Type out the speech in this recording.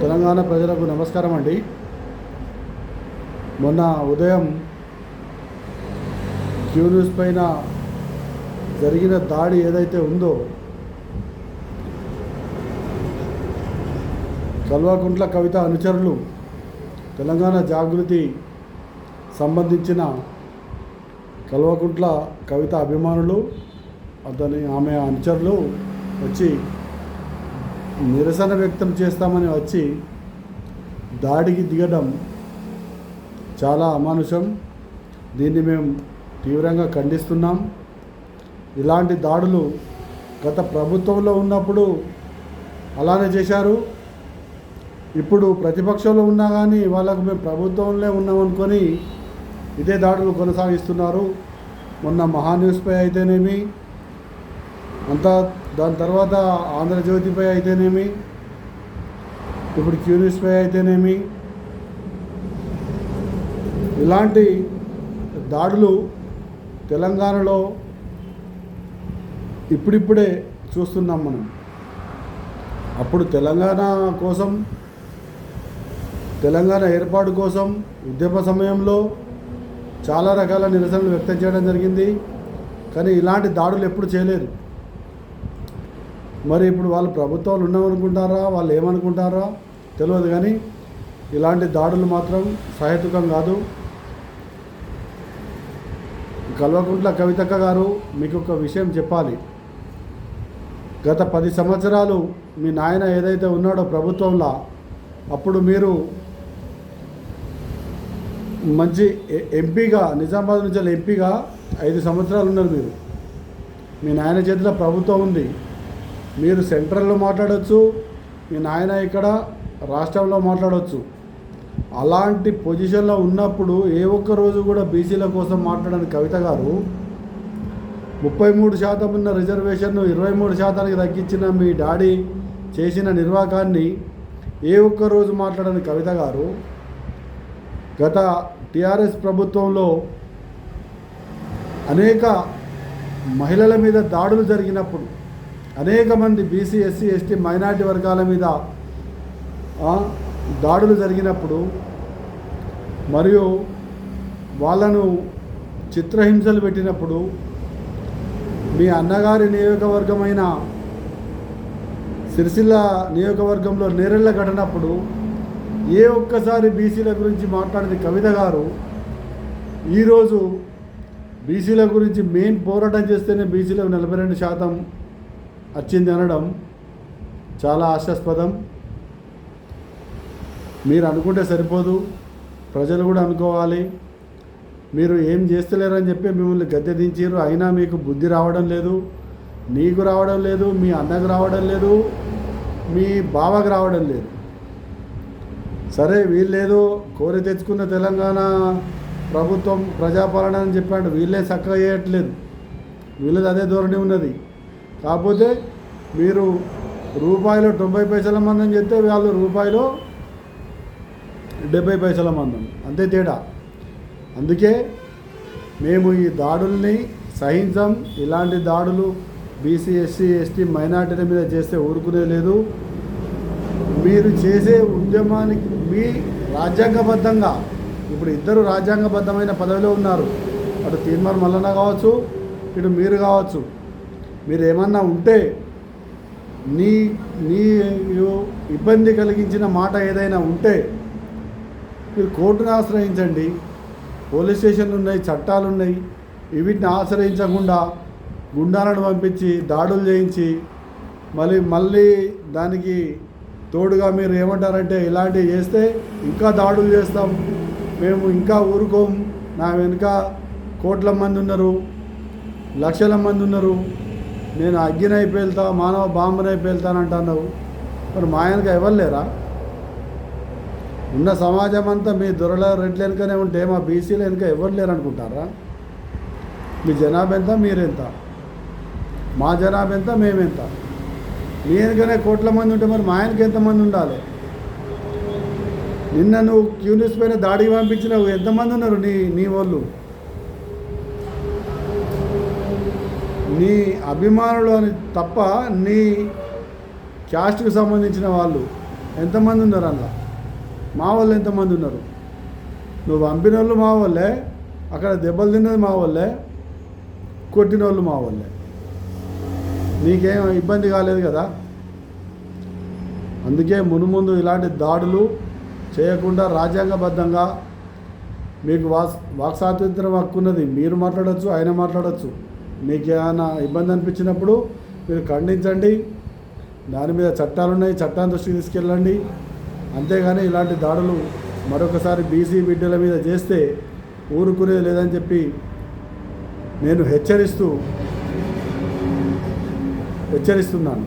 తెలంగాణ ప్రజలకు నమస్కారం అండి. మొన్న ఉదయం క్యూ న్యూస్ పైన జరిగిన దాడి ఏదైతే ఉందో కల్వకుంట్ల కవిత అనుచరులు తెలంగాణ జాగృతి సంబంధించిన కల్వకుంట్ల కవిత అభిమానులు అతని ఆమె అనుచరులు వచ్చి నిరసన వ్యక్తం చేస్తామని వచ్చి దాడికి దిగడం చాలా అమానుషం. దీన్ని మేము తీవ్రంగా ఖండిస్తున్నాం. ఇలాంటి దాడులు గత ప్రభుత్వంలో ఉన్నప్పుడు అలానే చేశారు. ఇప్పుడు ప్రతిపక్షంలో ఉన్నా కానీ వాళ్ళకు మేము ప్రభుత్వంలో ఉన్నామనుకొని ఇదే దాడులు కొనసాగిస్తున్నారు. మొన్న మహాన్యూస్పై అయితేనేమి అంతా దాని తర్వాత ఆంధ్రజ్యోతిపై అయితేనేమి ఇప్పుడు క్యూ అయితేనేమి ఇలాంటి దాడులు తెలంగాణలో ఇప్పుడిప్పుడే చూస్తున్నాం మనం. అప్పుడు తెలంగాణ కోసం తెలంగాణ ఏర్పాటు కోసం ఉద్యమ సమయంలో చాలా రకాల నిరసనలు వ్యక్తం చేయడం జరిగింది. కానీ ఇలాంటి దాడులు ఎప్పుడు చేయలేదు. మరి ఇప్పుడు వాళ్ళు ప్రభుత్వాలు ఉన్నామనుకుంటారా వాళ్ళు ఏమనుకుంటారా? తెలియదు కానీ ఇలాంటి దాడులు మాత్రం సహేతుకం కాదు. కల్వకుంట్ల కవితక్క గారు మీకు ఒక విషయం చెప్పాలి. గత పది సంవత్సరాలు మీ నాయన ఏదైతే ఉన్నాడో ప్రభుత్వంలో అప్పుడు మీరు మంచి ఎంపీగా నిజామాబాద్ నుంచి ఎంపీగా ఐదు సంవత్సరాలు ఉన్నారు మీరు. మీ నాయన చేతిలో ప్రభుత్వం ఉంది. మీరు సెంట్రల్లో మాట్లాడవచ్చు మీ నాయన ఇక్కడ రాష్ట్రంలో మాట్లాడవచ్చు అలాంటి పొజిషన్లో ఉన్నప్పుడు ఏ ఒక్క రోజు కూడా బీసీల కోసం మాట్లాడని కవిత గారు ముప్పై మూడు శాతం ఉన్న రిజర్వేషన్ను ఇరవై మూడు శాతానికి తగ్గించిన మీ డాడీ చేసిన నిర్వాకాన్ని ఏ ఒక్క రోజు మాట్లాడని కవిత గారు గత టీఆర్ఎస్ ప్రభుత్వంలో అనేక మహిళల మీద దాడులు జరిగినప్పుడు అనేక మంది బీసీ ఎస్సీ ఎస్టీ మైనార్టీ వర్గాల మీద దాడులు జరిగినప్పుడు మరియు వాళ్ళను చిత్రహింసలు పెట్టినప్పుడు మీ అన్నగారి నియోజకవర్గమైన సిరిసిల్ల నియోజకవర్గంలో నేరెళ్ళ ఘటనప్పుడు ఏ ఒక్కసారి బీసీల గురించి మాట్లాడిన కవిత గారు ఈరోజు బీసీల గురించి మెయిన్ పోరాటం చేస్తేనే బీసీలకు నలభై రెండు శాతం వచ్చింది అనడం చాలా ఆశాస్పదం. మీరు అనుకుంటే సరిపోదు. ప్రజలు కూడా అనుకోవాలి. మీరు ఏం చేస్తలేరని చెప్పి మిమ్మల్ని గద్దె దించారు అయినా మీకు బుద్ధి రావడం లేదు. నీకు రావడం లేదు. మీ అన్నకు రావడం లేదు. మీ బావకు రావడం లేదు. సరే వీళ్ళేదో కోరి తెచ్చుకున్న తెలంగాణ ప్రభుత్వం ప్రజాపాలన అని చెప్పాడు. వీళ్ళే చక్కగా చేయట్లేదు. వీళ్ళది అదే ధోరణి ఉన్నది. కాకపోతే మీరు రూపాయలు తొంభై పైసల మందం చెప్తే వాళ్ళు రూపాయలు డెబ్బై పైసల మందం. అంతే తేడా. అందుకే మేము ఈ దాడుల్ని సహించం. ఇలాంటి దాడులు బీసీ ఎస్సీ ఎస్టీ మైనార్టీల మీద చేస్తే ఊరుకునే లేదు. మీరు చేసే ఉద్యమానికి మీ రాజ్యాంగబద్ధంగా ఇప్పుడు ఇద్దరు రాజ్యాంగబద్ధమైన పదవిలో ఉన్నారు. అటు తీర్మార్ మల్లన్న కావచ్చు ఇటు మీరు కావచ్చు మీరు ఏమన్నా ఉంటే నీ నీ ఇబ్బంది కలిగించిన మాట ఏదైనా ఉంటే మీరు కోర్టును ఆశ్రయించండి. పోలీస్ స్టేషన్లు ఉన్నాయి చట్టాలు ఉన్నాయి వీటిని ఆశ్రయించకుండా గుండాలను పంపించి దాడులు చేయించి మళ్ళీ మళ్ళీ దానికి తోడుగా మీరు ఏమంటారంటే ఇలాంటివి చేస్తే ఇంకా దాడులు చేస్తాం. మేము ఇంకా ఊరుకోం. నా వెనుక కోట్ల మంది ఉన్నారు లక్షల మంది ఉన్నారు. నేను అగ్గినై పేలుతా మానవ బాంబునై పేలుతానంటున్నావు. మరి మా ఆయనకు ఎవరు లేరా? ఉన్న సమాజం అంతా మీ దొరల రెడ్ల వెనుకనే ఉంటే మా బీసీలు వెనుక ఎవరు లేరు అనుకుంటారా మీ జనాభా ఎంత మీరెంత? మా జనాభా ఎంత మేమెంత? మీ వెనుకనే కోట్ల మంది ఉంటే మరి మా ఆయనకి ఎంతమంది ఉండాలి? నిన్న నువ్వు క్యూనిస్ పైన దాడికి పంపించినావు ఎంతమంది ఉన్నారు నీ నీ వాళ్ళు? నీ అభిమానులు అని తప్ప నీ క్యాస్ట్కి సంబంధించిన వాళ్ళు ఎంతమంది ఉన్నారు అందులో మా వాళ్ళు ఎంతమంది ఉన్నారు? నువ్వు పంపిన వాళ్ళు మా వాళ్ళే అక్కడ దెబ్బలు తిన్నది మా వాళ్ళే కొట్టిన వాళ్ళు మా వాళ్ళే. నీకేం ఇబ్బంది కాలేదు కదా? అందుకే మునుముందు ఇలాంటి దాడులు చేయకుండా రాజ్యాంగబద్ధంగా మీకు వాక్ వాక్ స్వాతంత్రం హక్కు ఉన్నది మీరు మాట్లాడవచ్చు ఆయన మాట్లాడవచ్చు మీకు ఏమైనా ఇబ్బంది అనిపించినప్పుడు మీరు ఖండించండి. దాని మీద చట్టాలు ఉన్నాయి చట్టాన్ని దృష్టికి తీసుకెళ్ళండి. అంతేగాని ఇలాంటి దాడులు మరొకసారి బీసీ బిడ్డల మీద చేస్తే ఊరుకునేది లేదని చెప్పి నేను హెచ్చరిస్తూ హెచ్చరిస్తున్నాను.